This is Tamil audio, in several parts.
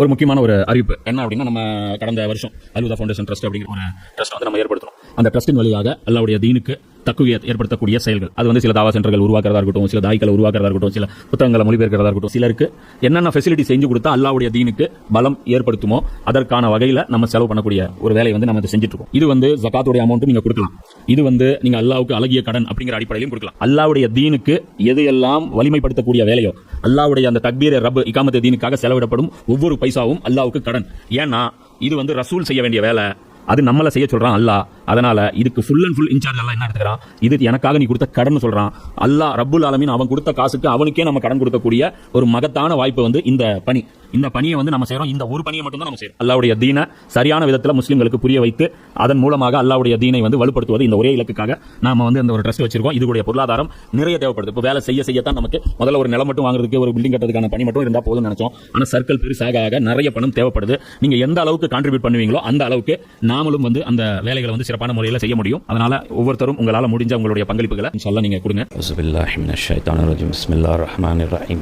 ஒரு முக்கியமான ஒரு அறிவிப்பு. என்ன அப்படின்னா நம்ம கடந்த வருஷம் அல்வுதா ஃபவுண்டேஷன் ட்ரஸ்ட் அப்படிங்கிற ஒரு ட்ரஸ்ட் வந்து நம்ம ஏற்படுத்தணும் அந்த ட்ரஸ்டின் வழியாக அல்லாவுடைய தீனுக்கு தக்குவிய ஏற்படுத்தக்கூடிய செயல்கள். அது வந்து சில தாவா சென்டர்கள் உருவாக்குறதா இருக்கட்டும் சில தாய்களை உருவாக்குறதா இருக்கட்டும் சில புத்தகங்களை மொழிபெயர்க்கிறதா இருக்கட்டும் சிலருக்கு என்னென்ன ஃபெசிலிட்டி செஞ்சு கொடுத்தா அல்லாவுடைய தீனுக்கு பலம் ஏற்படுத்துமோ அதற்கான வகையில் நம்ம செலவு பண்ணக்கூடிய ஒரு வேலையை வந்து நம்ம செஞ்சுட்டு இருக்கோம். இது வந்து ஜக்காத்துடைய அமௌண்ட்டும் நீங்க கொடுக்கலாம். இது வந்து நீங்க அல்லாவுக்கு அழகிய கடன் அப்படிங்கிற அடிப்படையிலும் கொடுக்கலாம். அல்லாவுடைய தீனுக்கு எது எல்லாம் வலிமைப்படுத்தக்கூடிய வேலையோ அல்லாவுடைய அந்த தக்பீர ரப் இக்காமத்தை தீனுக்காக செலவிடப்படும் ஒவ்வொரு பைசாவும் அல்லாவுக்கு கடன். ஏன்னா இது வந்து ரசூல் செய்ய வேண்டிய வேலை. அது நம்மளை செய்ய சொல்கிறான் அல்லா அதனால் இதுக்கு ஃபுல் அண்ட் ஃபுல் இன்சார்ஜ் எல்லாம் என்ன எடுத்துக்கிறான்? இது எனக்காக நீ கொடுத்த கடன் சொல்கிறான் அல்லாஹ் ரப்புல் ஆலமின் அவன் கொடுத்த காசுக்கு அவனுக்கே நம்ம கடன் கொடுக்கக்கூடிய ஒரு மகத்தான வாய்ப்பு வந்து இந்த பணி. இந்த பணியை வந்து நம்ம செய்றோம் இந்த ஒரு பணியை மட்டும் தான் நம்ம செய்றோம் அல்லாவுடைய தீனை சரியான விதத்தில் முஸ்லிம்களுக்கு புரிய வைத்து அதன் மூலமாக அல்லாவுடைய தீனை வந்து வலுப்படுத்துவது இந்த ஒரே இலக்குக்காக நாம வந்து இந்த ஒரு ட்ரஸ்ட் வச்சிருக்கோம் இதுடைய பொருளாதாரம் நிறைய தேவைப்படுது இப்போ வேலை செய்ய செய்யத்தான் நமக்கு முதல்ல ஒரு நிலம் மட்டும் வாங்குறதுக்கு ஒரு பில்டிங் கட்டுறதுக்கான பணி மட்டும் இருந்தால் போதும்னு நினைச்சோம் ஆனால் சர்க்கிள் பெருசாக ஆக நிறைய பணம் தேவைப்படுது நீங்க எந்த அளவுக்கு கான்ட்ரிபியூட் பண்ணுவீங்களோ அந்த அளவுக்கு நாமளும் வந்து அந்த வேலைகளை வந்து சிறப்பான முறையில் செய்ய முடியும் அதனால ஒவ்வொருத்தரும் உங்களால் முடிஞ்ச உங்களுடைய பங்களிப்புகளை இன்ஷால்லா நீங்க கொடுங்க أعوذ بالله من الشيطان الرجيم بسم الله الرحمن الرحيم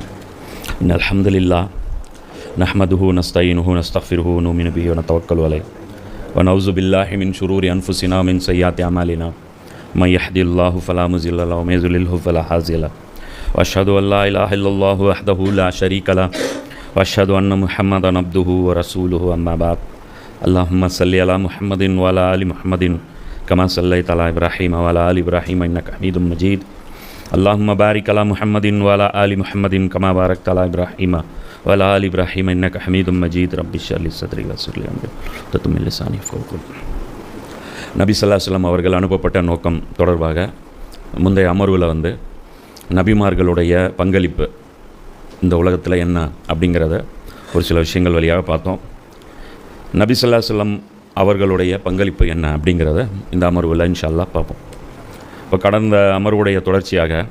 إن الحمد لله نحمده ونستعينه ونستغفره ونؤمن به ونتوكل عليه. ونعوذ بالله من شرور أنفسنا ومن سيئات أعمالنا. من يهدي الله فلا مضل له ومن يضلله فلا هادي له. وأشهد أن لا إله إلا الله وحده لا شريك له. وأشهد أن محمدا عبده ورسوله أما بعد. اللهم صل على محمد وعلى آل محمد كما صليت على إبراهيم وعلى آل إبراهيم إنك حميد مجيد. اللهم بارك على محمد وعلى آل محمد كما باركت على إبراهيم. वला आल इब्राहिम इन्नक हमीद मजीद रबिश अली सदरी वसुल तो तुम लिसानी फोकुल நபி சொல்லா சொல்லம் அவர்கள் அனுப்பப்பட்ட நோக்கம் தொடர்பாக முந்தைய அமர்வில் வந்து நபிமார்களுடைய பங்களிப்பு இந்த உலகத்தில் என்ன அப்படிங்கிறத ஒரு சில விஷயங்கள் வழியாக பார்த்தோம். நபி சொல்லா சொல்லம் அவர்களுடைய பங்களிப்பு என்ன அப்படிங்கிறத இந்த அமர்வில் இன்ஷால்லா பார்ப்போம். இப்போ கடந்த அமர்வுடைய தொடர்ச்சியாக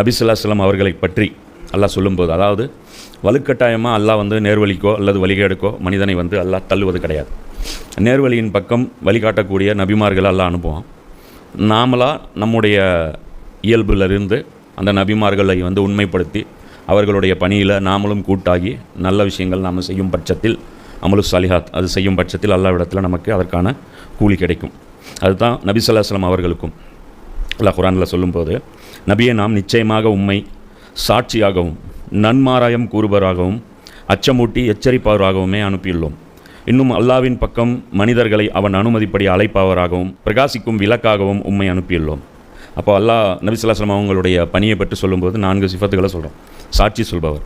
நபி சொல்லா சொல்லம் அவர்களை பற்றி எல்லாம் சொல்லும்போது அதாவது வலுக்கட்டாயமாக அல்லாஹ் வந்து நேர்வழிக்கோ அல்லது வழிகேடுக்கோ மனிதனை வந்து அல்லாஹ் தள்ளுவது கிடையாது. நேர்வழியின் பக்கம் வழிகாட்டக்கூடிய நபிமார்களை எல்லாம் அனுப்புவான். நாமளாக நம்முடைய இயல்பிலிருந்து அந்த நபிமார்களை வந்து உண்மைப்படுத்தி அவர்களுடைய பணியில் நாமளும் கூட்டாகி நல்ல விஷயங்கள் நாம் செய்யும் பட்சத்தில் அமலு சலிஹாத் அது செய்யும் பட்சத்தில் அல்லாவிடத்தில் நமக்கு அதற்கான கூலி கிடைக்கும். அதுதான் நபி ஸல்லல்லாஹு அவர்களுக்கும் அல்லாஹ் குரானில் சொல்லும்போது நபியை நாம் நிச்சயமாக உண்மை சாட்சியாகவும் நன்மாராயம் கூறுபவராகவும் அச்சமூட்டி எச்சரிப்பவராகவுமே அனுப்பியுள்ளோம். இன்னும் அல்லாவின் பக்கம் மனிதர்களை அவன் அனுமதிப்படி அழைப்பவராகவும் பிரகாசிக்கும் விளக்காகவும் உம்மை அனுப்பியுள்ளோம். அப்போ அல்லாஹ் நபிசுல்லாஸ்லாம் அவங்களுடைய பணியை பற்றி சொல்லும்போது நான்கு சிஃபத்துகளை சொல்கிறோம் சாட்சி சொல்பவர்.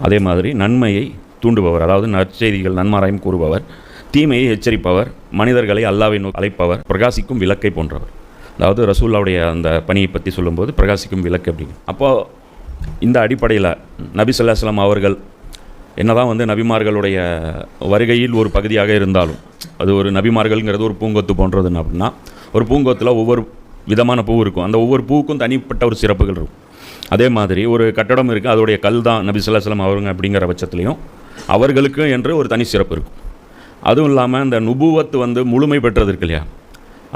அதே மாதிரி நன்மையை தூண்டுபவர். அதாவது நற்செய்திகள் நன்மாராயம் கூறுபவர். தீமையை எச்சரிப்பவர். மனிதர்களை அல்லாவை நோக்கி அழைப்பவர். பிரகாசிக்கும் விளக்கை போன்றவர். அதாவது ரசூல்லாவுடைய அந்த பணியை பற்றி சொல்லும்போது பிரகாசிக்கும் விளக்கு அப்படின்னு. அப்போது இந்த அடிப்படையில் நபி சொல்லாஸ்லாம் அவர்கள் என்னதான் வந்து நபிமார்களுடைய வருகையில் ஒரு பகுதியாக இருந்தாலும் அது ஒரு நபிமார்கள்ங்கிறது ஒரு பூங்கொத்து போன்றதுன்னு அப்படின்னா ஒரு பூங்கொத்தில் ஒவ்வொரு விதமான பூ இருக்கும். அந்த ஒவ்வொரு பூவுக்கும் தனிப்பட்ட ஒரு சிறப்புகள் இருக்கும். அதே மாதிரி ஒரு கட்டடம் இருக்குது அதோடைய கல் தான் நபி சொல்லாஸ்லாம் அவருங்க அப்படிங்கிற பட்சத்துலையும் அவர்களுக்கு என்று ஒரு தனி சிறப்பு இருக்கும். அதுவும் இல்லாமல் இந்த நுபுவத்து வந்து முழுமை பெற்றது இருக்கு இல்லையா?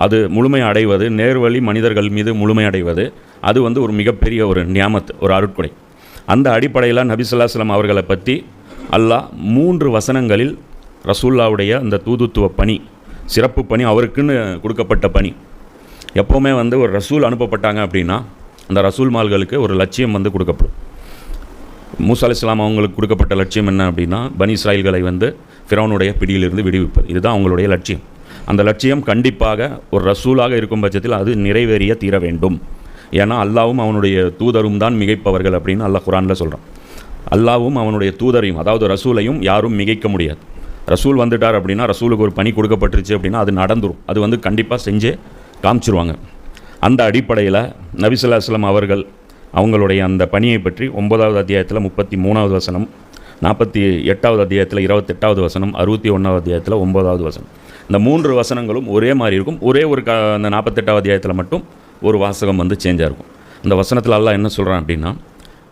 அது முழுமை அடைவது நேர்வழி மனிதர்கள் மீது முழுமை அடைவது அது வந்து ஒரு மிகப்பெரிய ஒரு நியாமத் ஒரு அருட்கொடை. அந்த அடிப்படையில் நபி அவர்களை பற்றி அல்லாஹ் மூன்று வசனங்களில் ரசூல்லாவுடைய அந்த தூதுத்துவ பணி சிறப்பு பணி அவருக்குன்னு கொடுக்கப்பட்ட பணி. எப்போவுமே வந்து ஒரு ரசூல் அனுப்பப்பட்டாங்க அப்படின்னா அந்த ரசூல் மால்களுக்கு ஒரு லட்சியம் வந்து கொடுக்கப்படும். மூசா அலிஸ்லாம் அவங்களுக்கு கொடுக்கப்பட்ட லட்சியம் என்ன அப்படின்னா பனி இஸ்ராயல்களை வந்து ஃபிரௌனுடைய பிடியிலிருந்து விடுவிப்பது. இதுதான் அவங்களுடைய லட்சியம். அந்த லட்சியம் கண்டிப்பாக ஒரு ரசூலாக இருக்கும் பட்சத்தில் அது நிறைவேறிய தீர வேண்டும். ஏன்னா அல்லாவும் அவனுடைய தூதரும் தான் மிகைப்பவர்கள் அப்படின்னு அல்லாஹ் குரானில் சொல்கிறான் அல்லாவும் அவனுடைய தூதரையும் அதாவது ரசூலையும் யாரும் மிகைக்க முடியாது. ரசூல் வந்துட்டார் அப்படின்னா ரசூலுக்கு ஒரு பணி கொடுக்கப்பட்டுருச்சு அப்படின்னா அது நடந்துடும் அது வந்து கண்டிப்பாக செஞ்சே காமிச்சிருவாங்க. அந்த அடிப்படையில் நபிசுல்லா அவர்கள் அவங்களுடைய அந்த பணியை பற்றி ஒன்பதாவது அத்தியாயத்தில் முப்பத்தி மூணாவது வசனம் நாற்பத்தி எட்டாவது அத்தியாயத்தில் இருபத்தெட்டாவது வசனம் அறுபத்தி ஒன்றாவது அத்தியாயத்தில் ஒன்பதாவது வசனம். இந்த மூன்று வசனங்களும் ஒரே மாதிரி இருக்கும். ஒரே ஒரு க அந்த நாற்பத்தெட்டாவது அத்தியாயத்தில் மட்டும் ஒரு வாசகம் வந்து சேஞ்சாக இருக்கும் அந்த வசனத்தில் அல்லாஹ் என்ன சொல்கிறான் அப்படின்னா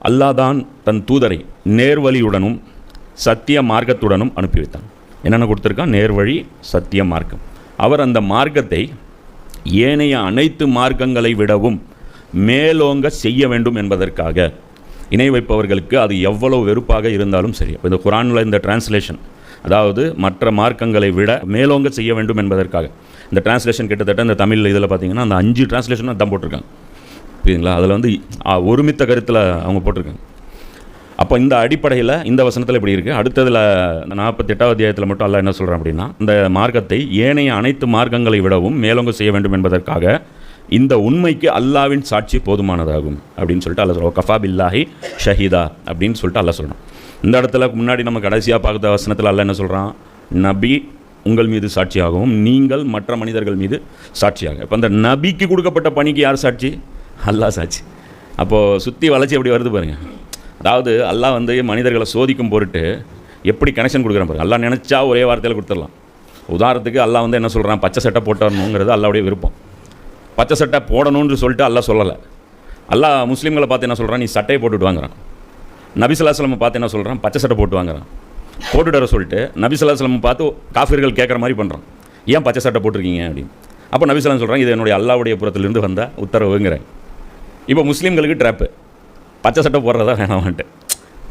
அல்லாஹ் தான் தன் தூதரை நேர்வழியுடனும் சத்திய மார்க்கத்துடனும் அனுப்பி வைத்தான். என்னென்ன கொடுத்துருக்கான்? நேர்வழி சத்திய மார்க்கம். அவர் அந்த மார்க்கத்தை ஏனைய அனைத்து மார்க்கங்களை விடவும் மேலோங்க செய்ய வேண்டும் என்பதற்காக. இணை வைப்பவர்களுக்கு அது எவ்வளவு வெறுப்பாக இருந்தாலும் சரி. இந்த குரானில் இந்த டிரான்ஸ்லேஷன் அதாவது மற்ற மார்க்கங்களை விட மேலோங்க செய்ய வேண்டும் என்பதற்காக. இந்த டிரான்ஸ்லேஷன் கிட்டத்தட்ட இந்த தமிழ் இதில் பார்த்தீங்கன்னா அந்த அஞ்சு டிரான்ஸ்லேஷன் தான் போட்டிருக்காங்க. புரியுதுங்களா? அதில் வந்து ஒருமித்த கருத்தில் அவங்க போட்டிருக்காங்க. அப்போ இந்த அடிப்படையில் இந்த வசனத்தில் இப்படி இருக்குது அடுத்ததில் நாற்பத்தெட்டாவது அத்தியாயத்தில் மட்டும் அல்ல என்ன சொல்கிறான் அப்படின்னா இந்த மார்க்கத்தை ஏனைய அனைத்து மார்க்கங்களை விடவும் மேலோங்க செய்ய வேண்டும் என்பதற்காக இந்த உண்மைக்கு அல்லாவின் சாட்சி போதுமானதாகும் அப்படின்னு சொல்லிட்டு அல்ல சொல்லுவோம் கஃபா பில்லாஹி ஷஹீதா அப்படின்னு சொல்லிட்டு அல்ல சொல்கிறோம் இந்த இடத்துல முன்னாடி நம்ம கடைசியாக பார்க்குற வசனத்தில் அல்ல என்ன சொல்கிறான் நபி உங்கள் மீது சாட்சியாகவும் நீங்கள் மற்ற மனிதர்கள் மீது சாட்சியாக. இப்போ அந்த நபிக்கு கொடுக்கப்பட்ட பணிக்கு யார் சாட்சி? அல்லாஹ் சாட்சி. அப்போது சுற்றி வளர்ச்சி எப்படி வருது பாருங்கள் அதாவது அல்லாஹ் வந்து மனிதர்களை சோதிக்கும் பொருட்டு எப்படி கனெக்ஷன் கொடுக்குறான் பாருங்க. அல்லா நினச்சா ஒரே வார்த்தையில் கொடுத்துடலாம். உதாரணத்துக்கு அல்லா வந்து என்ன சொல்கிறான் பச்சை சட்டை போட்டணுங்கிறது அல்லாவுடைய விருப்பம். பச்சை சட்டை போடணும்னு சொல்லிட்டு அல்லா சொல்லலை. அல்லாஹ் முஸ்லீம்களை பார்த்து என்ன சொல்கிறான் நீ சட்டையை போட்டுட்டு வாங்குறான். நபிசுல்லாஸ்லமை பார்த்து என்ன சொல்கிறான் பச்சை சட்டை போட்டு வாங்குறான். போட்டுட்டு வர சொல்லிட்டு நபிசுல்லாஸ்லமை பார்த்து காஃபிர்கள் கேட்குற மாதிரி பண்ணுறான் ஏன் பச்சை சட்டை போட்டிருக்கீங்க? அப்படின்னு. அப்போ நபிசுல்லாம் சொல்கிறான் இது என்னுடைய அல்லாவுடைய புறத்திலிருந்து வந்த உத்தரவுங்கிறேன். இப்போ முஸ்லீம்களுக்கு ட்ராப்பு பச்சை சட்டை போடுறதா வேணாமான்ட்டு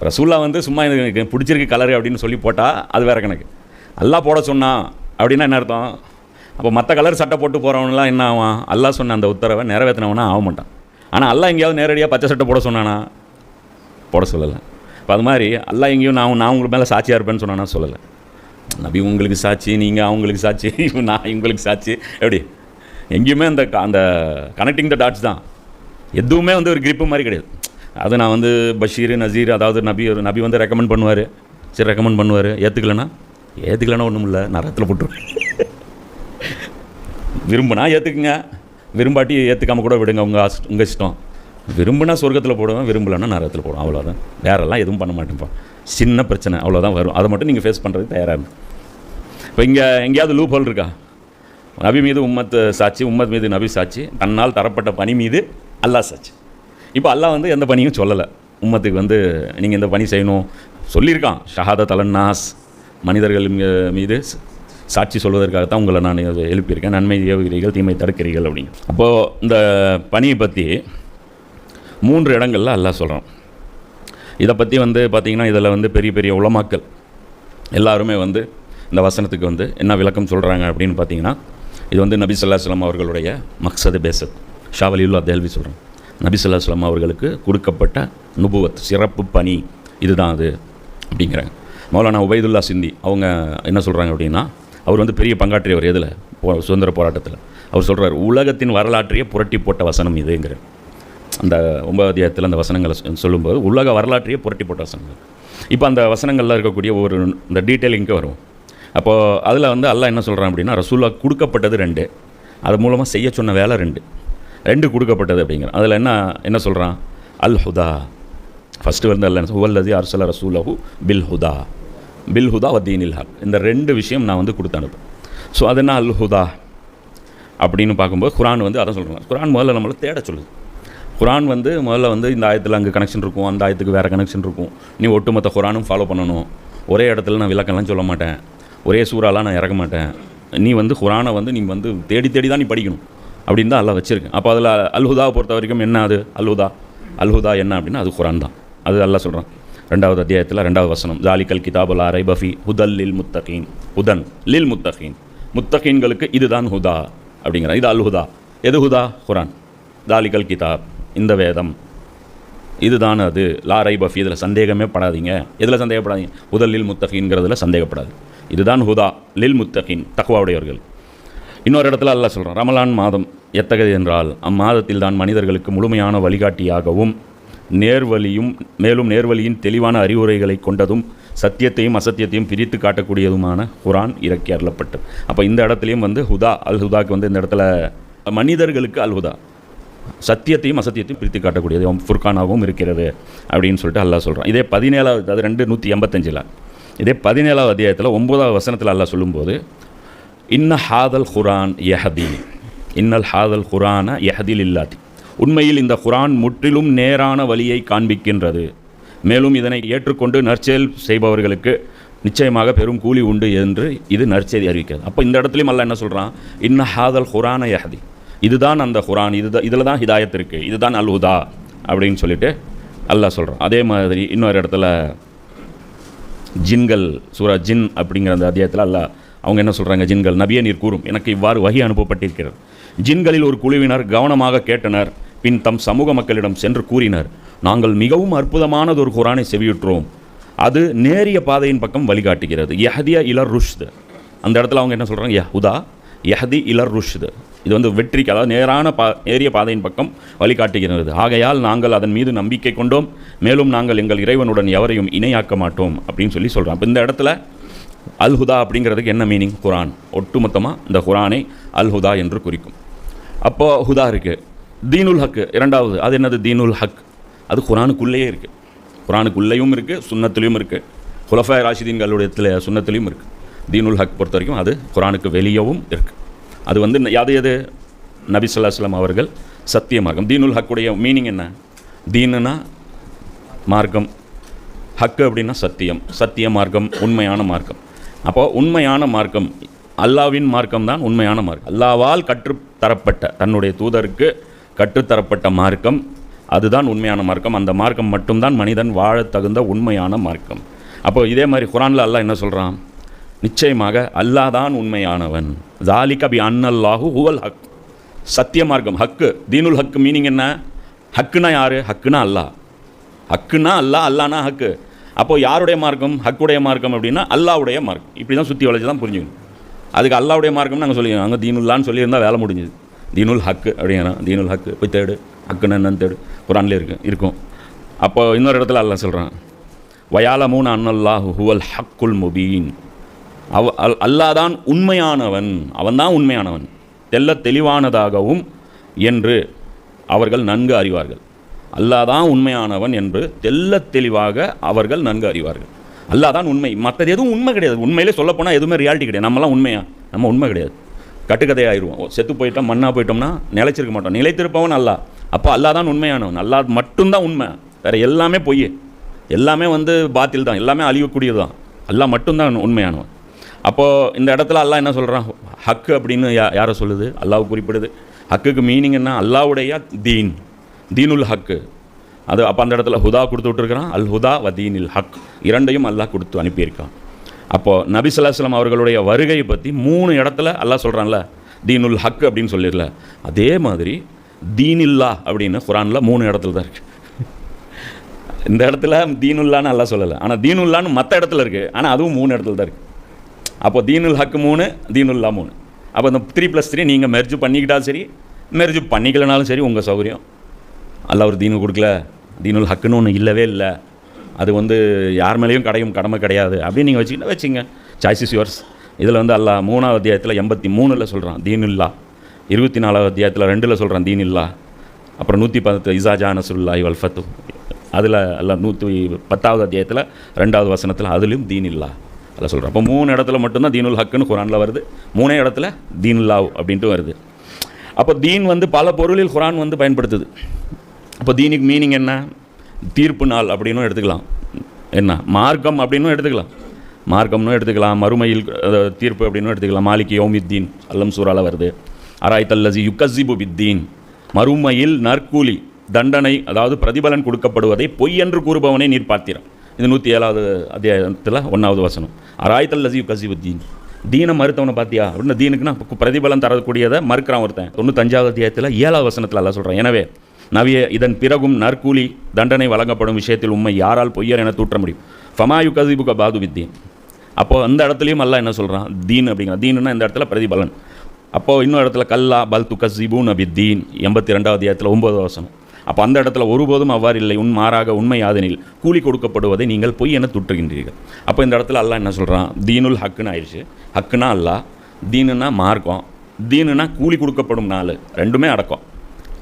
ரசூல்லா வந்து சும்மா எனக்கு பிடிச்சிருக்கு கலரு அப்படின்னு சொல்லி போட்டால் அது வேற கணக்கு. அல்லா போட சொன்னான் அப்படின்னா என்ன அர்த்தம்? அப்போ மற்ற கலர் சட்டை போட்டு போகிறவனெலாம் என்ன ஆவான்? அல்லாஹ் சொன்ன அந்த உத்தரவை நிறைவேற்றினவனா ஆக மாட்டான். ஆனால் அல்லா எங்கேயாவது நேரடியாக பச்சை சட்டை போட சொன்னானா? போட சொல்லலை. இப்போ அது மாதிரி எல்லாம் எங்கேயும் நான் நான் உங்களுக்கு மேலே சாட்சியாக இருப்பேன்னு சொன்னானா சொல்லலை. நபி உங்களுக்கு சாட்சி நீங்கள் அவங்களுக்கு சாட்சி நான் உங்களுக்கு சாட்சி. எப்படி? எங்கேயுமே அந்த க- அந்த கனெக்டிங் த டாட்ஸ் தான். எதுவுமே வந்து ஒரு கிரிப்பு மாதிரி கிடையாது. அது நான் வந்து பஷீர் நசீர் அதாவது நபி ஒரு நபி வந்து ரெக்கமெண்ட் பண்ணுவார். சரி ரெக்கமெண்ட் பண்ணுவார். ஏற்றுக்கலன்னா ஏற்றுக்கலன்னா ஒன்றும் இல்லை. நரத்தில் போட்டுருவேன். விரும்புனா ஏற்றுக்குங்க விரும்பாட்டி ஏற்றுக்காம கூட விடுங்க. உங்கள் உங்கள் இஷ்டம். விரும்புனா சொர்க்கத்தில் போடுவேன் விரும்பலன்னா நரகத்தில் போடுவேன் அவ்வளோதான் வேறெல்லாம் எதுவும் பண்ண மாட்டேன்ப்பா சின்ன பிரச்சனை அவ்வளோதான் வரும். அதை மட்டும் நீங்கள் ஃபேஸ் பண்ணுறது தயாராக இருக்கும் இப்போ இங்கே எங்கேயாவது லூப் ஹோல் இருக்கா? நபி மீது உம்மத் சாட்சி உம்மத் மீது நபி சாட்சி தன்னால் தரப்பட்ட பணி மீது அல்லாஹ் சாட்சி. இப்போ அல்லாஹ் வந்து எந்த பணியும் சொல்லலை. உம்மத்துக்கு வந்து நீங்கள் இந்த பணி செய்யணும்? சொல்லியிருக்கான். ஷஹாத தலன்னாஸ் மனிதர்கள் மீது சாட்சி சாட்சி சொல்வதற்காகத்தான் உங்களை நான் எழுப்பியிருக்கேன். நன்மை ஏவுகிறீர்கள் தீமை தடுக்கிறீர்கள் அப்படிங்க அப்போது இந்த பணியை பற்றி மூன்று இடங்களில் அல்லாஹ் சொல்கிறான் இதை பற்றி வந்து பார்த்திங்கன்னா இதில் வந்து பெரிய பெரிய உலமாக்கல் எல்லாருமே வந்து இந்த வசனத்துக்கு வந்து என்ன விளக்கம் சொல்கிறாங்க அப்படின்னு பார்த்தீங்கன்னா இது வந்து நபி ஸல்லல்லாஹு அவர்களுடைய மக்சது பேசத். ஷாவலியுல்லா தேல்வி சொல்கிறேன் நபி ஸல்லல்லாஹு அவர்களுக்கு கொடுக்கப்பட்ட நுபுவத் சிறப்பு பணி இதுதான் அது அப்படிங்கிறாங்க. மௌலானா உபைதுல்லா சிந்தி அவங்க என்ன சொல்கிறாங்க அப்படின்னா அவர் வந்து பெரிய பங்காற்றியவர் எதில்? போ சுதந்திர போராட்டத்தில். அவர் சொல்கிறார் உலகத்தின் வரலாற்றையே புரட்டி போட்ட வசனம் இதுங்கிற அந்த ஒன்பது அத்தியாயத்தில் அந்த வசனங்களை சொல்லும்போது உலக வரலாற்றையே புரட்டி போட்ட வசனங்கள். இப்போ அந்த வசனங்களில் இருக்கக்கூடிய ஒரு இந்த டீட்டெயிலிங்க்கு வரும் அப்போது அதில் வந்து அல்லாஹ் என்ன சொல்கிறான் அப்படின்னா ரசூல்லா கொடுக்கப்பட்டது ரெண்டு. அது மூலமாக செய்ய சொன்ன வேலை ரெண்டு. ரெண்டு கொடுக்கப்பட்டது அப்படிங்கிறான் அதில் என்ன என்ன சொல்கிறான் அல் ஹுதா ஃபஸ்ட்டு வந்து அல்ல ஹுவல்லதி அர்சல ரசூலஹு பில் ஹுதா பில் ஹுதா வத்தீனில் ஹக். இந்த ரெண்டு விஷயம் நான் வந்து கொடுத்து அனுப்பேன் ஸோ அது என்ன அல் ஹுதா அப்படின்னு பார்க்கும்போது குரான் வந்து அதை சொல்கிறாங்க குரான் முதல்ல நம்மளை தேட சொல்லுது. குரான் வந்து முதல்ல வந்து இந்த ஆயத்தில் அங்கே கனெக்ஷன் இருக்கும் அந்த ஆயத்துக்கு வேறு கனெக்ஷன் இருக்கும். நீ ஒட்டுமொத்த குரானும் ஃபாலோ பண்ணணும். ஒரே இடத்துல நான் விளக்கம்லாம் சொல்ல மாட்டேன். ஒரே சூறாலாம் நான் இறக்க மாட்டேன். நீ வந்து குரானை வந்து நீ வந்து தேடி தேடி தான் நீ படிக்கணும். அப்படின்னு தான் எல்லாம் வச்சுருக்கேன் அப்போ அதில் அல்ஹுதாவை பொறுத்த வரைக்கும் என்ன அது? அல்ஹுதா. அல்ஹுதா என்ன அப்படின்னா அது குரான் தான். அது அல்லாஹ் சொல்கிறான் ரெண்டாவது அத்தியாயத்தில் ரெண்டாவது வசனம். ஜாலிகல் கிதாபுல் அரை பஃபி ஹுதல் லில் முத்தகீன் ஹுதன் லில் முத்தகீன் முத்தகீன்களுக்கு இதுதான் ஹுதா அப்படிங்கிறான். இது அல்ஹுதா. எது ஹுதா? குரான். தாலிகல் கிதாப் இந்த வேதம். இதுதான் அது. லாரை பஃபி இதில் சந்தேகமே படாதீங்க. எதில் சந்தேகப்படாதீங்க? முதலில் முத்தகின்கிறதுல சந்தேகப்படாது. இதுதான் ஹுதா லில் முத்தகின் தக்குவாவுடையவர்கள் இன்னொரு இடத்துல அல்ல சொல்கிறோம் ரமலான் மாதம் எத்தகையது என்றால் அம்மாதத்தில் தான் மனிதர்களுக்கு முழுமையான வழிகாட்டியாகவும் நேர்வழியும் மேலும் நேர்வழியின் தெளிவான அறிவுரைகளை கொண்டதும் சத்தியத்தையும் அசத்தியத்தையும் பிரித்து காட்டக்கூடியதுமான குரான் இறக்கி அருளப்பட்டது. அப்போ இந்த இடத்துலையும் வந்து ஹுதா அல் ஹுதாக்கு வந்து இந்த இடத்துல மனிதர்களுக்கு அல்ஹுதா. சத்தியத்தையும் அசத்தியத்தையும் பிரித்து காட்டக்கூடியது. ஃபுர்கானாகவும் இருக்கிறது அப்படின்னு சொல்லிட்டு அல்லா சொல்கிறான் இதே பதினேழாவது அது ரெண்டு நூற்றி எண்பத்தஞ்சில். இதே பதினேழாவது அத்தியாயத்தில் ஒன்பதாவது வசனத்தில் அல்லாஹ் சொல்லும்போது இன்ன ஹாதல் குரான் யஹதி. இன்னல் ஹாதல் குரான யஹதில் இல்லாதி உண்மையில் இந்த குரான் முற்றிலும் நேரான வழியை காண்பிக்கின்றது. மேலும் இதனை ஏற்றுக்கொண்டு நற்செயல் செய்பவர்களுக்கு நிச்சயமாக பெரும் கூலி உண்டு என்று இது நற்செய்தி அறிவிக்கிறது. அப்போ இந்த இடத்துலையும் அல்ல என்ன சொல்கிறான் இன்ன ஹாதல் குரான யஹதி. இதுதான் அந்த குரான் இது இதில் தான் ஹிதாயத் இருக்குது இதுதான் அல் ஹுதா அப்படின்னு சொல்லிட்டு அல்லாஹ் சொல்கிறான் அதே மாதிரி இன்னொரு இடத்துல ஜின்கள் சூரா ஜின் அப்படிங்கிற அந்த அத்தியாயத்தில் அல்லாஹ் அவங்க என்ன சொல்கிறாங்க ஜின்கள் நபியே நீர் கூறும். எனக்கு இவ்வாறு வகி அனுப்பப்பட்டிருக்கிறது. ஜின்களில் ஒரு குழுவினர் கவனமாக கேட்டனர் பின் தம் சமூக மக்களிடம் சென்று கூறினர் நாங்கள் மிகவும் அற்புதமானது ஒரு குரானை செவியுற்றோம். அது நேரிய பாதையின் பக்கம் வழிகாட்டுகிறது. யஹதியா இலர் ருஷ்து. அந்த இடத்துல அவங்க என்ன சொல்கிறாங்க யஹுதா. யஹதி இலர் ருஷ்து. இது வந்து வெற்றிக்கு அதாவது நேரான பா நேரிய பாதையின் பக்கம் வழிகாட்டுகிறது. ஆகையால் நாங்கள் அதன் மீது நம்பிக்கை கொண்டோம். மேலும் நாங்கள் எங்கள் இறைவனுடன் எவரையும் இணையாக்க மாட்டோம் அப்படின்னு சொல்லி சொல்கிறோம் அப்போ இந்த இடத்துல அல்ஹுதா அப்படிங்கிறதுக்கு என்ன மீனிங் குரான். ஒட்டுமொத்தமாக இந்த குரானை அல்ஹுதா என்று குறிக்கும். அப்போ ஹுதா இருக்குது தீனுல் ஹக்கு இரண்டாவது. அது என்னது? தீனுல் ஹக். அது குரானுக்குள்ளேயே இருக்குது குரானுக்குள்ளேயும் இருக்குது சுன்னத்துலேயும் இருக்குது குலஃபாய் ராஷிதீன்களுடைய சுன்னத்துலேயும் இருக்குது தீனுல் ஹக் பொறுத்த வரைக்கும் அது குரானுக்கு வெளியவும் இருக்குது அது வந்து யாது எது? நபி சொல்லாஸ்லாம் அவர்கள் சத்திய மார்க்கம் தீனுல் ஹக்குடைய மீனிங் என்ன? தீனுனா மார்க்கம். ஹக்கு அப்படின்னா சத்தியம். சத்திய மார்க்கம் உண்மையான மார்க்கம். அப்போ உண்மையான மார்க்கம் அல்லாவின் மார்க்கம் தான் உண்மையான மார்க்கம். அல்லாவால் கற்றுத்தரப்பட்ட தன்னுடைய தூதருக்கு கற்றுத்தரப்பட்ட மார்க்கம் அதுதான் உண்மையான மார்க்கம். அந்த மார்க்கம் மட்டும்தான் மனிதன் வாழத் தகுந்த உண்மையான மார்க்கம். அப்போ இதே மாதிரி குரானில் அல்லாஹ் என்ன சொல்கிறான் நிச்சயமாக அல்லாஹ் தான் உண்மையானவன். ஜாலி கபி அன்னல்லாஹு ஹுவல் ஹக் சத்திய மார்க்கம் ஹக்கு. தீனுல் ஹக்கு மீனிங் என்ன? ஹக்குனா யார்? ஹக்குனா அல்லாஹ். ஹக்குனா அல்லாஹ் அல்லானா ஹக்கு. அப்போ யாருடைய மார்க்கம்? ஹக்குடைய மார்க்கம் அப்படின்னா அல்லாவுடைய மார்க்கம். இப்படி தான் சுற்றி வளைச்சு தான் புரிஞ்சுக்கணும். அதுக்கு அல்லாவுடைய மார்க்கம் நாங்கள் சொல்லிக்கணும் அங்கே தீனுல்லான்னு சொல்லியிருந்தால் வேலை முடிஞ்சுது. தீனுல் ஹக்கு அப்படிங்கிறான் தீனுல் ஹக்கு. போய் தேடு. ஹக்குன்னு என்னன்னு தேடு. குரான்லேயே இருக்கு இருக்கும். அப்போ இன்னொரு இடத்துல அல்லா சொல்கிறான் வயாலமூன் அன்னல்லாஹு ஹுவல் ஹக்குல் முபீன். அவ அல் அல்லாதான் உண்மையானவன். அவன்தான் உண்மையானவன். தெல்ல தெளிவானதாகவும் என்று அவர்கள் நன்கு அறிவார்கள். அல்லாதான் உண்மையானவன் என்று தெல்ல தெளிவாக அவர்கள் நன்கு அறிவார்கள். அல்லாதான் உண்மை. மற்றது எதுவும் உண்மை கிடையாது. உண்மையிலே சொல்லப்போனால் எதுவுமே ரியாலிட்டி கிடையாது. நம்மலாம் உண்மையா? நம்ம உண்மை கிடையாது. கட்டுக்கதையாயிருவோம் செத்து போயிட்டோம் மண்ணாக போயிட்டோம்னா நிலைச்சிருக்க மாட்டோம். நிலைத்திருப்பவன் அல்லா அப்போ அல்லாதான் உண்மையானவன். அல்லா மட்டும்தான் உண்மை. வேறு எல்லாமே பொய் எல்லாமே வந்து பாத்தில் தான் எல்லாமே அழியக்கூடியது தான் அல்லா மட்டும்தான் உண்மையானவன். அப்போது இந்த இடத்துல அல்லாஹ் என்ன சொல்கிறான் ஹக்கு அப்படின்னு யா யாரை சொல்லுது? அல்லாஹ் குறிப்பிடுது. ஹக்குக்கு மீனிங் என்ன? அல்லாவுடைய தீன். தீனுல் ஹக்கு. அது அப்போ அந்த இடத்துல ஹுதா கொடுத்து விட்டுருக்கிறான். அல் ஹுதா வ தீனில் ஹக். இரண்டையும் அல்லாஹ் கொடுத்து அனுப்பியிருக்கான். அப்போது நபி சொல்லாஸ்லாம் அவர்களுடைய வருகையை பற்றி மூணு இடத்துல அல்லாஹ் சொல்கிறான்ல தீனுல் ஹக் அப்படின்னு சொல்லிடல அதே மாதிரி தீனில்லா அப்படின்னு குரானில் மூணு இடத்துல தான் இருக்குது இந்த இடத்துல தீனுல்லான்னு அல்லாஹ் சொல்லலை. ஆனால் தீனுல்லான்னு மற்ற இடத்துல இருக்குது ஆனால் அதுவும் மூணு இடத்துல தான் இருக்குது அப்போ தீனுல் ஹக்கு மூணு தீனுல்லா மூணு. அப்போ இந்த த்ரீ ப்ளஸ் த்ரீ நீங்கள் மெர்ஜு பண்ணிக்கிட்டாலும் சரி மெர்ஜு பண்ணிக்கலனாலும் சரி உங்கள் சௌகரியம். அல்ல ஒரு தீனு கொடுக்கல. தீனுல் ஹக்குன்னு ஒன்று இல்லவே இல்லை. அது வந்து யார் மேலேயும் கடையும் கடமை கிடையாது. அப்படின்னு நீங்கள் வச்சுக்கிட்டா வச்சுங்க. சாய்ஸ் இஸ் யுவர்ஸ் இதில் வந்து அல்லா மூணாவது அத்தியாயத்தில் எண்பத்தி மூணில் சொல்கிறான் தீனுல்லா இருபத்தி நாலாவது அத்தியாயத்தில் ரெண்டில் சொல்கிறான் தீனில்லா அப்புறம் நூற்றி பத்து இசாஜா இவல் ஃபத்து அதில் அல்ல நூற்றி பத்தாவது அத்தியாயத்தில் ரெண்டாவது வசனத்தில் அதுலேயும் தீனில்லா அதில் சொல்கிறேன் அப்போ மூணு இடத்துல மட்டும்தான் தீனுல் ஹக்குன்னு குரானில் வருது. மூணே இடத்துல தீனுல்லாவ் அப்படின்ட்டு வருது. அப்போ தீன் வந்து பல பொருளில் குரான் வந்து பயன்படுத்துது. அப்போ தீனுக்கு மீனிங் என்ன? தீர்ப்பு நாள் அப்படின்னும் எடுத்துக்கலாம். என்ன? மார்க்கம் அப்படின்னும் எடுத்துக்கலாம். மார்க்கம்னு எடுத்துக்கலாம். மறுமையில் தீர்ப்பு அப்படின்னு எடுத்துக்கலாம். மாலிக் யோமித்தீன் அல்லம் சூறால வருது. அராய் தல்லசி யுக்கசிபு பித்தீன். மறுமையில் நற்கூலி தண்டனை அதாவது பிரதிபலன் கொடுக்கப்படுவதை பொய் என்று கூறுபவனே நீர் பார்த்திரம் இது நூற்றி ஏழாவது அத்தியாயத்தில் ஒன்றாவது வசனம். அராயத்தல் லசி யுக்கசிபு தீன் தீனை மறுத்தவனை பார்த்தியா அப்படின்னு தீனுக்குன்னா பிரதிபலன் தரக்கூடியதை மறுக்கிறான் ஒருத்தன். தொண்ணூத்தஞ்சாவது அத்தியாயத்தில் ஏழாவது வசனத்தில் எல்லாம் சொல்கிறான் எனவே நவிய இதன் பிறகும் நற்கூலி தண்டனை வழங்கப்படும் விஷயத்தில் உண்மை யாரால் பொய்யர் என தூற்ற முடியும். ஃபமாயு கசிபுக பாது வித்தீன் அப்போது அந்த இடத்துலையும் அல்லாஹ் என்ன சொல்கிறான் தீன் அப்படிங்கிற தீனுன்னா இந்த இடத்துல பிரதிபலன். அப்போது இன்னொரு இடத்துல கல்லா பல் துக்க ஜிபூன் அபி தீன் எண்பத்தி ரெண்டாவது இடத்துல ஒன்பது வசனம். அப்போ அந்த இடத்துல ஒருபோதும் அவ்வாறு இல்லை. உன் மாறாக உண்மை யாதெனில் கூலி கொடுக்கப்படுவதை நீங்கள் பொய் என துற்றுகின்றீர்கள். அப்போ இந்த இடத்துல அல்லா என்ன சொல்கிறான் தீனுல் ஹக்குன்னு ஆயிடுச்சு. ஹக்குனா அல்லா தீனுனா மார்க்கம் தீனுனா கூலி கொடுக்கப்படும் நாள். ரெண்டுமே அடக்கம்.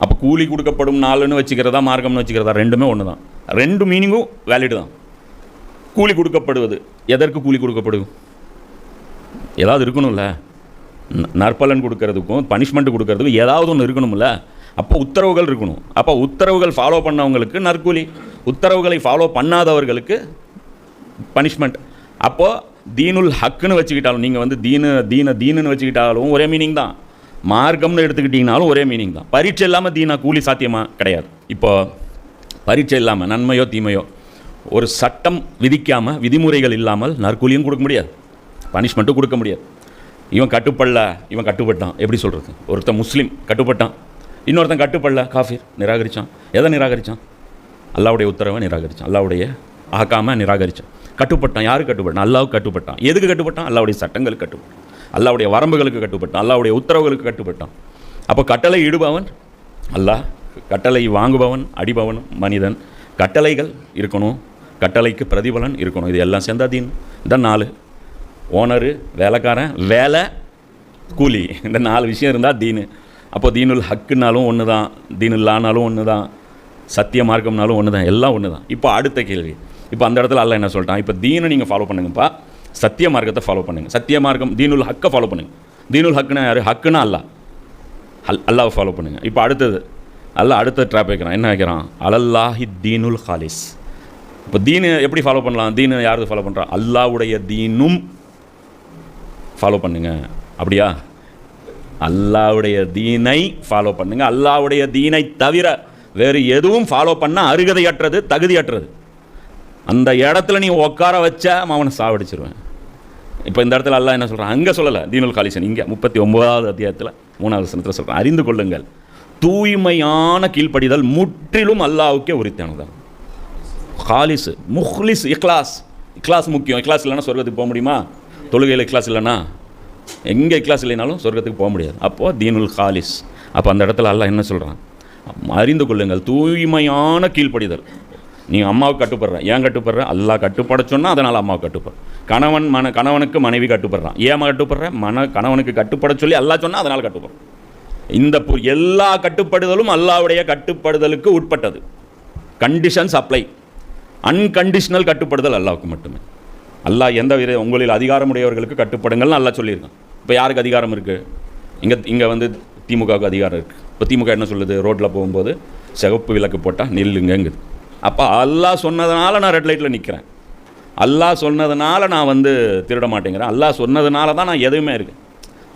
அப்போ கூலி கொடுக்கப்படும் நாளுன்னு வச்சுக்கிறதா மார்க்கம்னு வச்சுக்கிறதா? ரெண்டுமே ஒன்று தான் ரெண்டு மீனிங்கும் வேலிடு தான். கூலி கொடுக்கப்படுவது எதற்கு கூலி கொடுக்கப்படுது? ஏதாவது இருக்கணும்ல. நற்பலன் கொடுக்கறதுக்கும் பனிஷ்மெண்ட் கொடுக்கறதுக்கும் ஏதாவது ஒன்று இருக்கணும்ல. அப்போ உத்தரவுகள் இருக்கணும். அப்போ உத்தரவுகள் ஃபாலோ பண்ணவங்களுக்கு நற்கூலி. உத்தரவுகளை ஃபாலோ பண்ணாதவர்களுக்கு பனிஷ்மெண்ட் அப்போது தீனுல் ஹக்குன்னு வச்சுக்கிட்டாலும் நீங்கள் வந்து தீனு தீன தீனுன்னு வச்சுக்கிட்டாலும் ஒரே மீனிங் தான். மார்க்கம்னு எடுத்துக்கிட்டிங்கனாலும் ஒரே மீனிங் தான். பரீட்சை இல்லாமல் தீனா கூலி சாத்தியமாக கிடையாது. இப்போ பரீட்சை இல்லாமல் நன்மையோ தீமையோ ஒரு சட்டம் விதிக்காமல் விதிமுறைகள் இல்லாமல் நற்கூலியும் கொடுக்க முடியாது. பனிஷ்மெண்ட்டும் கொடுக்க முடியாது. இவன் கட்டுப்படல இவன் கட்டுப்பட்டான். எப்படி சொல்கிறது ஒருத்தன் முஸ்லீம் கட்டுப்பட்டான். இன்னொருத்தன் கட்டுப்படல காஃபிர் நிராகரித்தான் எதை நிராகரித்தான் அல்லாவுடைய உத்தரவை நிராகரித்தான் அல்லாவுடைய ஆக்காம நிராகரித்தான் கட்டுப்பட்டான் யாருக்கு கட்டுப்பட்டான்? அல்லாவுக்கு கட்டுப்பட்டான். எதுக்கு கட்டுப்பட்டான்? அல்லாவுடைய சட்டங்களுக்கு கட்டுப்பட்டான். அல்லாவுடைய வரம்புகளுக்கு கட்டுப்பட்டான். அல்லாவுடைய உத்தரவுகளுக்கு கட்டுப்பட்டான். அப்போ கட்டளை இடுபவன்? அல்லாஹ் கட்டளை வாங்குபவன் அடிபவன் மனிதன். கட்டளைகள் இருக்கணும். கட்டளைக்கு பிரதிபலன் இருக்கணும். இது எல்லாம் சேர்ந்தா தீன். இந்த நாலு. ஓனரு வேலைக்காரன் வேலை கூலி. இந்த நாலு விஷயம் இருந்தால் தீனு. அப்போ தீனுல் ஹக்குனாலும் ஒன்று தான் தீனுல்லானாலும் ஒன்று தான் சத்திய மார்க்கம்னாலும் ஒன்று தான் எல்லாம் ஒன்று தான் இப்போ அடுத்த கேள்வி. இப்போ அந்த இடத்துல அல்லாஹ் என்ன சொல்லிட்டான்? இப்போ தீனை நீங்கள் ஃபாலோ பண்ணுங்கப்பா. சத்திய மார்க்கத்தை ஃபாலோ பண்ணுங்கள் சத்திய மார்க்கம் தீனுல் ஹக்கை ஃபாலோ பண்ணுங்கள் தீனுல் ஹக்குனா யார்? ஹக்குனா அல்லாஹ். அல் அல்லாவை ஃபாலோ பண்ணுங்கள் இப்போ அடுத்தது அல்ல அடுத்த ட்ராப் வைக்கிறான். என்ன வைக்கிறான்? அலல்லாஹி தீனுல் ஹாலிஸ். இப்போ தீனு எப்படி ஃபாலோ பண்ணலாம்? தீனு யாருக்கு ஃபாலோ பண்ணுறான் அல்லாவுடைய தீனும் ஃபாலோ பண்ணுங்கள் அப்படியா? அல்லாவுடைய தீனை ஃபாலோ பண்ணுங்க. அல்லாவுடைய தீனை தவிர வேறு எதுவும் ஃபாலோ பண்ணால் அருகதையற்றது தகுதியற்றது. அந்த இடத்துல நீ உட்கார வச்சா அவனை சாவடிச்சிருவேன். இப்போ இந்த இடத்துல அல்லாஹ் என்ன சொல்கிறான் அங்கே சொல்லலை தீனுல் காலிசன். இங்கே முப்பத்தி ஒன்பதாவது அத்தியாயத்தில் மூணாவது சனத்தில் சொல்கிறான் அறிந்து கொள்ளுங்கள். தூய்மையான கீழ்ப்படிதல் முற்றிலும் அல்லாவுக்கே உரித்தானதான் ஹாலிஸ் முஹ்லிஸ் இக்லாஸ். இக்லாஸ் முக்கியம். இக்லாஸ் இல்லைன்னா சொர்க்கத்துக்கு போக முடியுமா? தொழுகையில் இக்லாஸ் இல்லைன்னா? எங்கே இக்லாஸ் இல்லைனாலும் சொர்க்கத்துக்கு போக முடியாது. அப்போது தீனுல் ஹாலிஸ். அப்போ அந்த இடத்துல எல்லாம் என்ன சொல்கிறான் அறிந்து கொள்ளுங்கள். தூய்மையான கீழ்ப்படிதல். நீ அம்மாவுக்கு கட்டுப்படுற. ஏன் கட்டுப்படுற? அல்லா கட்டுப்பட சொன்னால் அதனால் அம்மாவுக்கு கட்டுப்படுற கணவன் மன கணவனுக்கு மனைவி கட்டுப்படுறான். ஏமா கட்டுப்படுற? மன கணவனுக்கு கட்டுப்பட சொல்லி எல்லாம் சொன்னால் அதனால் கட்டுப்படுற இந்த பு- எல்லா கட்டுப்படுதலும் அல்லாவுடைய கட்டுப்படுதலுக்கு உட்பட்டது. கண்டிஷன்ஸ் அப்ளை அன்கண்டிஷனல் கட்டுப்படுதல் அல்லாவுக்கு மட்டுமே. அல்லாஹ் எந்த வித உங்களில் அதிகாரமுடையவர்களுக்கு கட்டுப்படுங்கள்னு நல்லா சொல்லியிருக்கான். இப்போ யாருக்கு அதிகாரம் இருக்குது இங்கே இங்கே வந்து திமுகவுக்கு அதிகாரம் இருக்குது இப்போ திமுக என்ன சொல்லுது? ரோட்டில் போகும்போது சிவப்பு விளக்கு போட்டால் நில்லுங்கங்குது அப்போ அல்லாஹ் சொன்னதுனால நான் ரெட் லைட்டில் நிற்கிறேன் அல்லாஹ் சொன்னதுனால நான் வந்து திருட மாட்டேங்கிறேன். அல்லா சொன்னதுனால தான் நான் எதுவுமே இருக்கேன்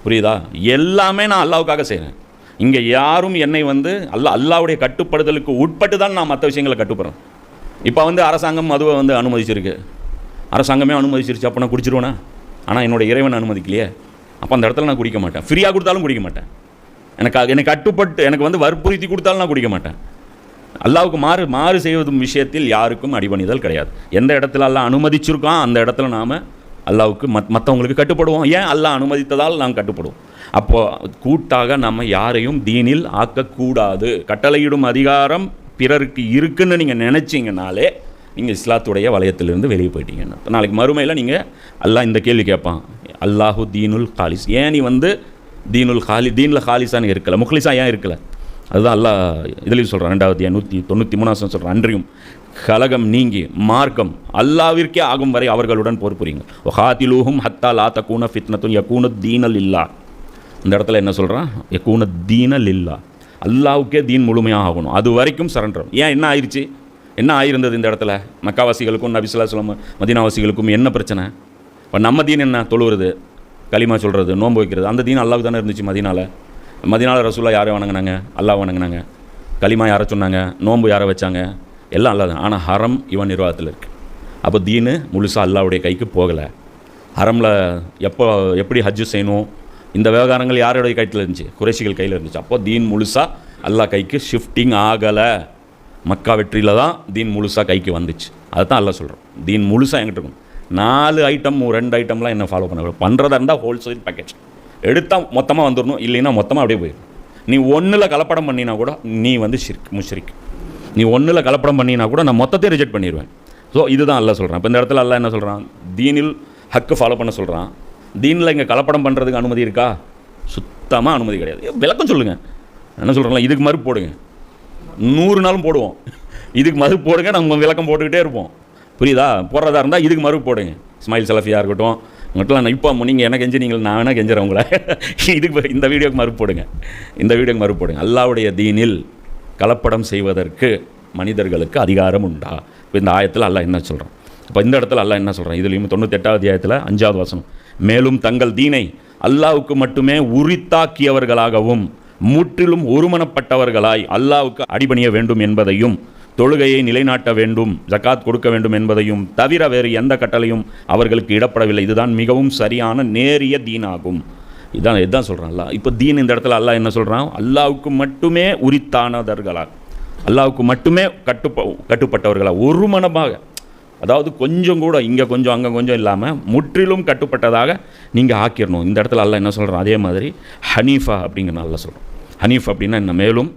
புரியுதா? எல்லாமே நான் அல்லாவுக்காக செய்கிறேன் இங்கே யாரும் என்னை வந்து அல்லா அல்லாவுடைய கட்டுப்படுதலுக்கு உட்பட்டு தான் நான் மற்ற விஷயங்களை கட்டுப்படுறேன். இப்போ வந்து அரசாங்கம் அதுவை வந்து அனுமதிச்சிருக்கு. அரசாங்கமே அனுமதிச்சிருச்சு அப்போ நான் குடிச்சிருவேனா? ஆனால் என்னோட இறைவன் அனுமதிக்கலையே. அப்போ அந்த இடத்துல நான் குடிக்க மாட்டேன். ஃப்ரீயாக கொடுத்தாலும் குடிக்க மாட்டேன். எனக்கு அது- எனக்கு கட்டுப்பட்டு எனக்கு வந்து வற்புறுத்தி கொடுத்தாலும் நான் குடிக்க மாட்டேன். அல்லாவுக்கு மாறு மாறு செய்வதும் விஷயத்தில் யாருக்கும் அடிபணிதல் கிடையாது. எந்த இடத்துல எல்லாம் அனுமதிச்சிருக்கோம் அந்த இடத்துல நாம் அல்லாவுக்கு மத் மற்றவங்களுக்கு கட்டுப்படுவோம். ஏன் அல்லா அனுமதித்ததால் நாம் கட்டுப்படுவோம்? அப்போது கூட்டாக நம்ம யாரையும் தீனில் ஆக்கக்கூடாது. கட்டளையிடும் அதிகாரம் பிறருக்கு இருக்குன்னு நீங்கள் நினச்சிங்கனாலே நீங்கள் இஸ்லாத்துடைய வளையத்திலிருந்து வெளியே போயிட்டீங்கன்னா. நாளைக்கு மறுமையில் நீங்கள் அல்லாஹ் இந்த கேள்வி கேட்பான். அல்லாஹு தீனுல் காலிஸ். ஏன் நீ வந்து தீனுல் காலி தீனில் காலிஸான்னு இருக்கல? முக்லிஸா ஏன் இருக்கலை? அதுதான் அல்லாஹ் இதுலேயும் சொல்கிறான் ரெண்டாவது நூற்றி தொண்ணூற்றி மூணாவது சொல்கிறான் அன்றியும் கலகம் நீங்கி மார்க்கம் அல்லாவிற்கே ஆகும் வரை அவர்களுடன் போர் புரியுங்க ஹாத்திலூஹும் ஹத்தா லா தக்கூன ஃபித்னத்தும் யக்கூன தீனல் இல்லா இந்த இடத்துல என்ன சொல்கிறான் யக்கூன தீனல் இல்லா அல்லாவுக்கே தீன் முழுமையாக ஆகணும். அது வரைக்கும் சரண்டரும். ஏன் என்ன ஆயிடுச்சு என்ன ஆயிருந்தது இந்த இடத்துல? மக்காவாசிகளுக்கும் நபிசுல்லா சொல்லம் மதீனாவாசிகளுக்கும் என்ன பிரச்சனை? இப்போ நம்ம தீன் என்ன தொழுவுறது? களிமா சொல்கிறது நோன்பு வைக்கிறது அந்த தீன் அல்லாவுக்கு தானே இருந்துச்சு மதினால. மதினால ரசூல்லா யாரை வணங்கினாங்க? அல்லாஹ் வணங்கினாங்க. களிமா யாரை சொன்னாங்க? நோன்பு யாரை வச்சாங்க? எல்லாம் அல்லாஹ் தான். ஆனால் ஹரம் இவன் நிர்வாகத்தில் இருக்குது அப்போ தீனு முழுசாக அல்லாவுடைய கைக்கு போகலை. ஹரமில் எப்போ எப்படி ஹஜ்ஜு செய்யணும்? இந்த விவகாரங்கள் யாருடைய கையில் இருந்துச்சு? குறைஷிகள் கையில் இருந்துச்சு. அப்போ தீன் முழுசாக அல்லாஹ் கைக்கு ஷிஃப்டிங் ஆகலை. மக்கா வெற்றியில் தான் தீன் முழுசாக கைக்கு வந்துச்சு. அதை தான் சொல்கிறோம் தீன் முழுசாக என்கிட்ட இருக்கும். நாலு ஐட்டம் ரெண்டு ஐட்டம்லாம் என்ன ஃபாலோ பண்ண பண்ணுறதா இருந்தால் ஹோல்சேல் பேக்கேஜ் எடுத்தால் மொத்தமாக வந்துடணும் இல்லைன்னா மொத்தமாக அப்படியே போயிடும். நீ ஒன்றில் கலப்படம் பண்ணினா கூட நீ வந்து ஷிர்க் முஷ்ரிக். நீ ஒன்றில் கலப்படம் பண்ணினா கூட நான் மொத்தத்தையும் ரிஜெக்ட் பண்ணிடுவேன் ஸோ இதுதான் அல்ல சொல்கிறான் இப்போ இந்த இடத்துல அல்ல என்ன சொல்கிறான் தீனில் ஹக்கு ஃபாலோ பண்ண சொல்கிறான் தீனில் இங்கே கலப்படம் பண்ணுறதுக்கு அனுமதி இருக்கா? சுத்தமாக அனுமதி கிடையாது. விளக்கம் சொல்லுங்கள் என்ன சொல்கிறேன் இதுக்கு மறுப்பு போடுங்க. நூறு நாளும் போடுவோம். இதுக்கு மறுப்பு போடுங்க நம்ம விளக்கம் போட்டுக்கிட்டே இருப்போம். புரியுதா? போடுறதா இருந்தால் இதுக்கு மறுப்பு போடுங்க. ஸ்மைல் செலஃபியாக இருக்கட்டும். மட்டும் நான் இப்போ நீங்கள் என்ன கெஞ்சினீங்க நான் வேணால் கெஞ்சுறேன் உங்களை. இதுக்கு இந்த வீடியோக்கு மறுப்பு போடுங்க. இந்த வீடியோக்கு மறுப்பு போடுங்க. அல்லாவுடைய தீனில் கலப்படம் செய்வதற்கு மனிதர்களுக்கு அதிகாரம் உண்டா? இப்போ இந்த ஆயத்தில் அல்லாஹ் என்ன சொல்கிறான் இப்போ இந்த இடத்துல அல்லா என்ன சொல்கிறான் இதுலேயும் தொண்ணூத்தெட்டாவது அத்தியாயத்தில் அஞ்சாவது வசனம். மேலும் தங்கள் தீனை அல்லாவுக்கு மட்டுமே உரித்தாக்கியவர்களாகவும் முற்றிலும் ஒருமனப்பட்டவர்களாய் அல்லாவுக்கு அடிபணிய வேண்டும் என்பதையும் தொழுகையை நிலைநாட்ட வேண்டும் ஜக்காத் கொடுக்க வேண்டும் என்பதையும் தவிர வேறு எந்த கட்டளையும் அவர்களுக்கு இடப்படவில்லை. இதுதான் மிகவும் சரியான நேரிய தீனாகும். இதான் இதுதான் சொல்கிறான் அல்லாஹ். இப்போ தீன் இந்த இடத்துல அல்லாஹ் என்ன சொல்கிறான் அல்லாவுக்கு மட்டுமே உரித்தானவர்களாக அல்லாவுக்கு மட்டுமே கட்டுப்ப கட்டுப்பட்டவர்களா ஒரு மனமாக அதாவது கொஞ்சம் கூட இங்கே கொஞ்சம் அங்கே கொஞ்சம் இல்லாமல் முற்றிலும் கட்டுப்பட்டதாக நீங்கள் ஆக்கிடணும் இந்த இடத்துல அல்லாஹ் என்ன சொல்கிறான் அதே மாதிரி ஹனீஃபா அப்படிங்கிற நல்லா சொல்கிறோம் ஹனீஃப் அப்படின்னா இன்னும் மேலும்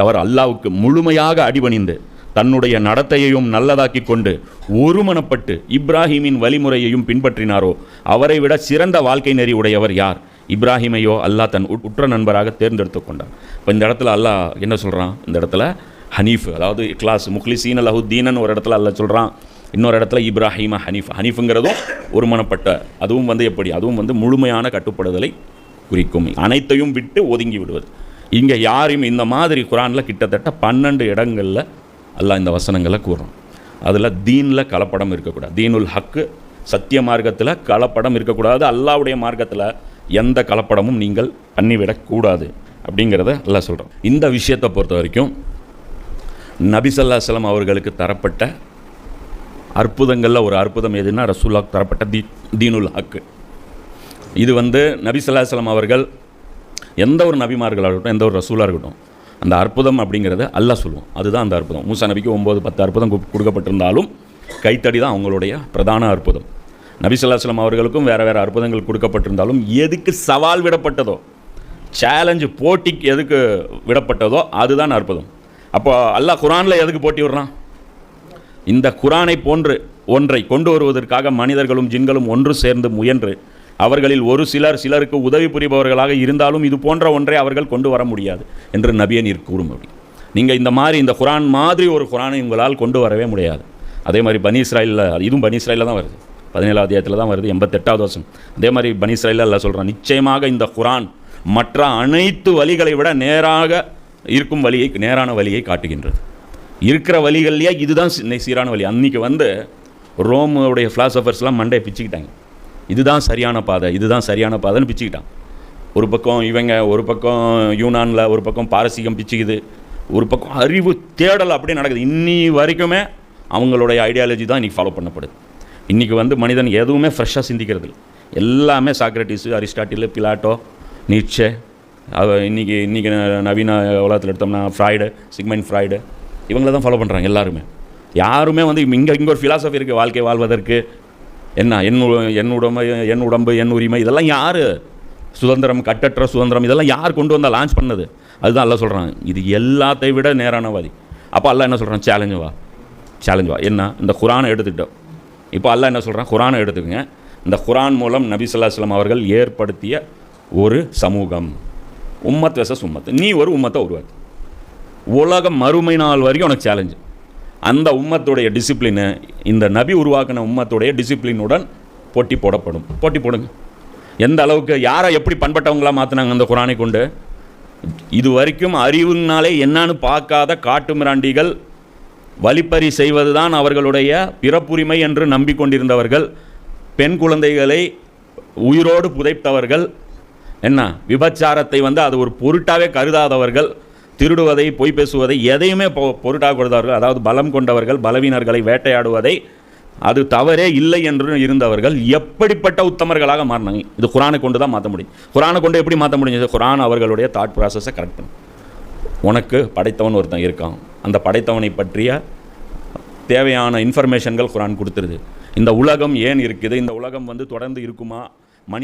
அவர் அல்லாவுக்கு முழுமையாக அடிபணிந்து தன்னுடைய நடத்தையையும் நல்லதாக்கி கொண்டு ஒருமனப்பட்டு இப்ராஹிமின் வழிமுறையையும் பின்பற்றினாரோ அவரை விட சிறந்த வாழ்க்கை நெறி உடையவர் யார்? இப்ராஹிமையோ அல்லாஹ் தன் உற்ற நண்பராக தேர்ந்தெடுத்து கொண்டார் இப்போ இந்த இடத்துல அல்லாஹ் என்ன சொல்கிறான் இந்த இடத்துல ஹனீஃப். அதாவது இக்லாஸ் முக்லிசீன் அல்லாஹு ஒரு இடத்துல அல்ல சொல்கிறான் இன்னொரு இடத்துல இப்ராஹிமா ஹனீஃப். ஹனீஃபுங்கிறதும் ஒருமனப்பட்ட அதுவும் வந்து எப்படி? அதுவும் வந்து முழுமையான கட்டுப்படுதலை குறிக்கும். அனைத்தையும் விட்டு ஒதுங்கி விடுவது. இங்கே யாரையும் இந்த மாதிரி குரானில் கிட்டத்தட்ட பன்னெண்டு இடங்களில் அல்லாஹ் இந்த வசனங்களை கூறுறோம் அதில் தீனில் கலப்படம் இருக்கக்கூடாது. தீனுல் ஹக்கு சத்திய மார்க்கத்தில் கலப்படம் இருக்கக்கூடாது. அல்லாவுடைய மார்க்கத்தில் எந்த கலப்படமும் நீங்கள் பண்ணிவிடக்கூடாது. அப்படிங்கிறத எல்லாம் சொல்கிறோம் இந்த விஷயத்தை பொறுத்த வரைக்கும் நபிசல்லாஸ்லாம் அவர்களுக்கு தரப்பட்ட அற்புதங்களில் ஒரு அற்புதம் எதுன்னா ரசூல்லாக் தரப்பட்ட தீ தீனுல் ஹக்கு. இது வந்து நபிசல்லா சலம் அவர்கள் எந்த ஒரு நபிமார்களாக இருக்கட்டும் எந்த ஒரு ரசூலாக இருக்கட்டும் அந்த அற்புதம் அப்படிங்கிறத அல்லாஹ் சொல்லுவோம் அதுதான் அந்த அற்புதம். மூசா நபிக்கு ஒம்பது பத்து அற்புதம் கொடுக்கப்பட்டிருந்தாலும் கைத்தடி தான் அவங்களுடைய பிரதான அற்புதம். நபி அவர்களுக்கும் வேறு வேறு அற்புதங்கள் கொடுக்கப்பட்டிருந்தாலும் எதுக்கு சவால் விடப்பட்டதோ சேலஞ்சு போட்டிக்கு எதுக்கு விடப்பட்டதோ அதுதான் அற்புதம். அப்போ அல்லாஹ் குரானில் எதுக்கு போட்டி விடுறான்? இந்த குரானை போன்று ஒன்றை கொண்டு வருவதற்காக மனிதர்களும் ஜின்களும் ஒன்று சேர்ந்து முயன்று அவர்களில் ஒரு சிலர் சிலருக்கு உதவி புரிபவர்களாக இருந்தாலும் இது போன்ற ஒன்றை அவர்கள் கொண்டு வர முடியாது என்று நபியை நீர் கூறும் அப்படி நீங்கள் இந்த மாதிரி இந்த குரான் மாதிரி ஒரு குரானை உங்களால் கொண்டு வரவே முடியாது. அதே மாதிரி பனி இஸ்ராயில் இதுவும் பனி இஸ்ராயில் தான் வருது. பதினேழாவது அத்தியாயத்தில் தான் வருது எண்பத்தெட்டாவது வருஷம் அதே மாதிரி பனி இஸ்ராயில் எல்லாம் சொல்கிறான் நிச்சயமாக இந்த குரான் மற்ற அனைத்து வழிகளை விட நேராக இருக்கும் வழியை நேரான வழியை காட்டுகின்றது. இருக்கிற வழிகள்லையே இதுதான் சீரான வழி. அன்றைக்கி வந்து ரோமுடைய ஃபிலாசபர்ஸ்லாம் மண்டையை பிச்சுக்கிட்டாங்க. இதுதான் சரியான பாதை இதுதான் சரியான பாதைன்னு பிச்சுக்கிட்டான் ஒரு பக்கம் இவங்க ஒரு பக்கம் யூனானில் ஒரு பக்கம் பாரசீகம் பிச்சுக்குது. ஒரு பக்கம் அறிவு தேடல் அப்படியே நடக்குது. இன்னி வரைக்குமே அவங்களுடைய ஐடியாலஜி தான் இன்றைக்கி ஃபாலோ பண்ணப்படுது. இன்றைக்கி வந்து மனிதன் எதுவுமே ஃப்ரெஷ்ஷாக சிந்திக்கிறது இல்லை எல்லாமே சாக்ரட்டிஸு அரிஸ்டாட்டில் பிலாட்டோ நீட்சே அவ இன்றைக்கி இன்றைக்கி நவீன உலகத்தில் எடுத்தோம்னா ஃப்ராய்டு சிக்மெண்ட் ஃப்ராய்டு இவங்கள தான் ஃபாலோ பண்ணுறாங்க எல்லாருமே. யாருமே வந்து இங்கே இங்கே ஒரு ஃபிலாசபி இருக்குது வாழ்க்கை வாழ்வதற்கு. என்ன என் என் உடம்பு என் உடம்பு என் உரிமை இதெல்லாம் யார்? சுதந்திரம் கட்டற்ற சுதந்திரம் இதெல்லாம் யார் கொண்டு வந்தால் லான்ச் பண்ணது? அதுதான் எல்லாம் சொல்கிறாங்க இது எல்லாத்தை விட நேரானவாதி அப்போ அல்லா என்ன சொல்கிறான் சேலஞ்சு வா. சேலஞ்சு வா. என்ன? இந்த குரானை எடுத்துக்கிட்டோம். இப்போ அல்லா என்ன சொல்கிறான் குரானை எடுத்துக்கோங்க. இந்த குரான் மூலம் நபி ஸல்லல்லாஹு அவர்கள் ஏற்படுத்திய ஒரு சமூகம். உம்மத் வெசஸ் உம்மத். நீ ஒரு உம்மத்தை உருவாக்கு. உலகம் மறுமை நாள் வரைக்கும் உனக்கு சேலஞ்சு அந்த உம்மத்துடைய டிசிப்ளினு இந்த நபி உருவாக்கின உம்மத்துடைய டிசிப்ளினுடன் போட்டி போடப்படும். போட்டி போடுங்க. எந்த அளவுக்கு யாரை எப்படி பண்பட்டவங்களா மாற்றினாங்க அந்த குரானை கொண்டு? இது வரைக்கும் அறிவுனாலே என்னான்னு பார்க்காத காட்டு மிராண்டிகள் வழிப்பறி செய்வதுதான் அவர்களுடைய பிறப்புரிமை என்று நம்பிக்கொண்டிருந்தவர்கள் பெண் குழந்தைகளை உயிரோடு புதைத்தவர்கள் என்ன? விபச்சாரத்தை வந்து அது ஒரு பொருட்டாகவே கருதாதவர்கள் திருடுவதை பொய் பேசுவதை எதையுமே பொ- பொருட்டாக கொடுத்தவர்கள் அதாவது பலம் கொண்டவர்கள் பலவீனர்களை வேட்டையாடுவதை அது தவறே இல்லை என்று இருந்தவர்கள் எப்படிப்பட்ட உத்தமர்களாக மாறினாங்க. இது குரானை கொண்டு தான் மாற்ற முடியும். குரானை கொண்டு எப்படி மாற்ற முடிஞ்சது குரான் அவர்களுடைய தாட் ப்ராசஸை கரெக்ட் பண்ணும் உனக்கு படைத்தவன் ஒருத்தன் இருக்கான். அந்த படைத்தவனை பற்றிய தேவையான இன்ஃபர்மேஷன்கள் குரான் கொடுத்துருது. இந்த உலகம் ஏன் இருக்குது? இந்த உலகம் வந்து தொடர்ந்து இருக்குமா? மனித